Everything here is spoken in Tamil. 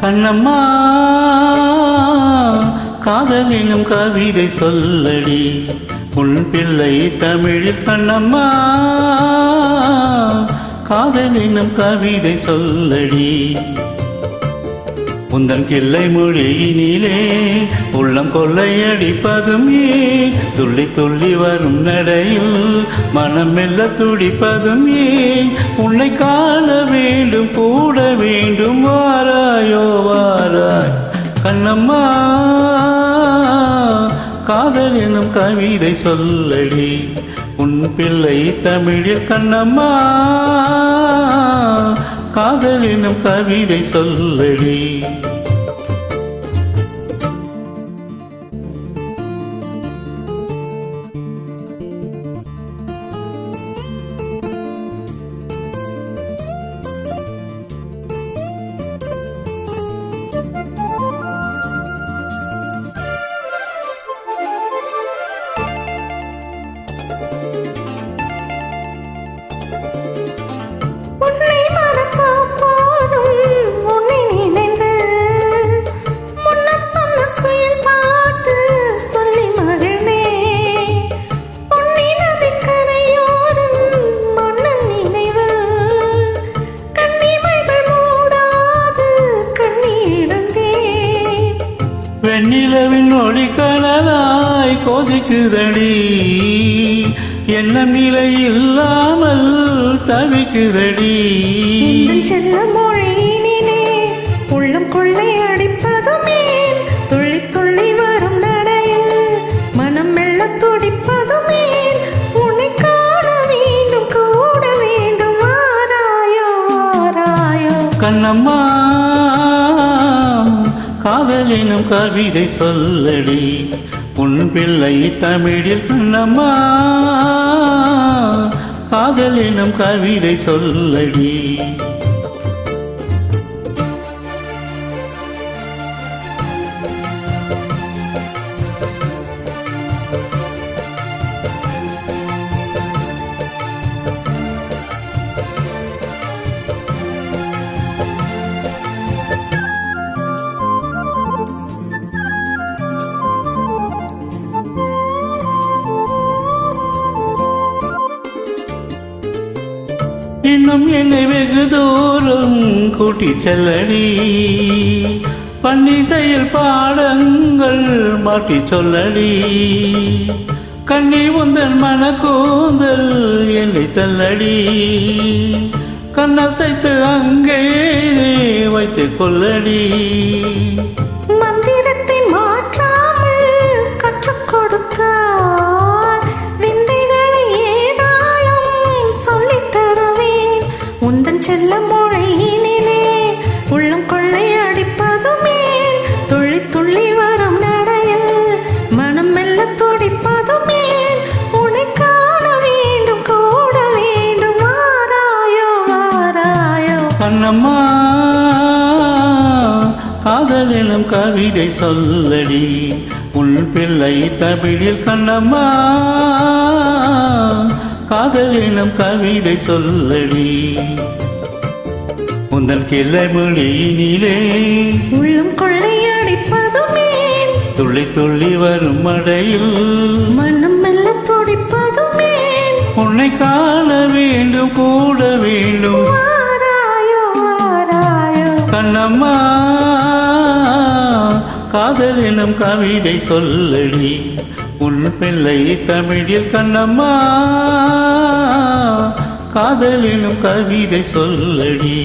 கண்ணம்மா காதல் எனும் கவிதை சொல்லடி. உன் பிள்ளை தமிழில் கண்ணம்மா காதல் எனும் கவிதை சொல்லடி. உந்தன் கிள்ளை மொழியினிலே உள்ளம் கொள்ளையடிப்பதும் ஏன்? துள்ளி துள்ளி வரும் நடையில் மனம் மெல்ல துடிப்பதும் ஏன்? உன்னை காண வேண்டும் கூட வேண்டும் வாராயோ வாராய். கண்ணம்மா காதல் என்னும் கவிதை சொல்லடி. உன் பிள்ளை தமிழில் கண்ணம்மா காதல் என்னும் கவிதை சொல்லடி. வெண்ணிலவின் ஒளி கனலாய் கொதிக்குதடி. எண்ணம் நிலை இல்லாமல் தவிக்குதடி செல்ல மொழியினிலே உள்ளம் கொள்ளை அடிப்பதுமே. துள்ளி துள்ளி வரும் நடையில் மனம் மெல்ல துடிப்பதுமே. உன்னை காண வேண்டும் கூட வேண்டும் வாராயோ வாராயோ கண்ணம்மா காதல் எனும் கவிதை சொல்லடி. உன் பிள்ளை தமிழில் கண்ணம்மா. காதல் எனும் கவிதை சொல்லடி. இன்னும் என்னை வெகு தூரம் கூட்டி செல்லடி. பன்னிசையில் பாடங்கள் மாட்டி சொல்லடி. கண்ணி உந்தன் மனக்கூந்தல் என்னை தள்ளடி. கண்ணசைத்து அங்கே வைத்து கொள்ளடி. செல்ல உள்ளம் கொள்ளை அடிப்பதுமே துள்ளி துள்ளி வரும் நடையில் மனம் மெல்ல துடிப்பதுமே உன்னை காண வேண்டும் கூட வேண்டும். வாராயோ வாராயோ கவிதை சொல்லடி. உன் பிள்ளை தமிழில் கண்ணம்மா காதலினும் கவிதை சொல்லடி. உந்தன் கிளை மொழியினிலே உள்ளம் கொள்ளை அடிப்பதுமே துள்ளி துள்ளி வரும் மடையில் மனம் மெல்ல துடிப்பதுமே உன்னை காண வேண்டும் கூட வேண்டும். கண்ணம்மா காதல் எனும் கவிதை சொல்லடி. உன் பிள்ளை தமிழில் கண்ணம்மா. காதல் எனும் கவிதை சொல்லடி.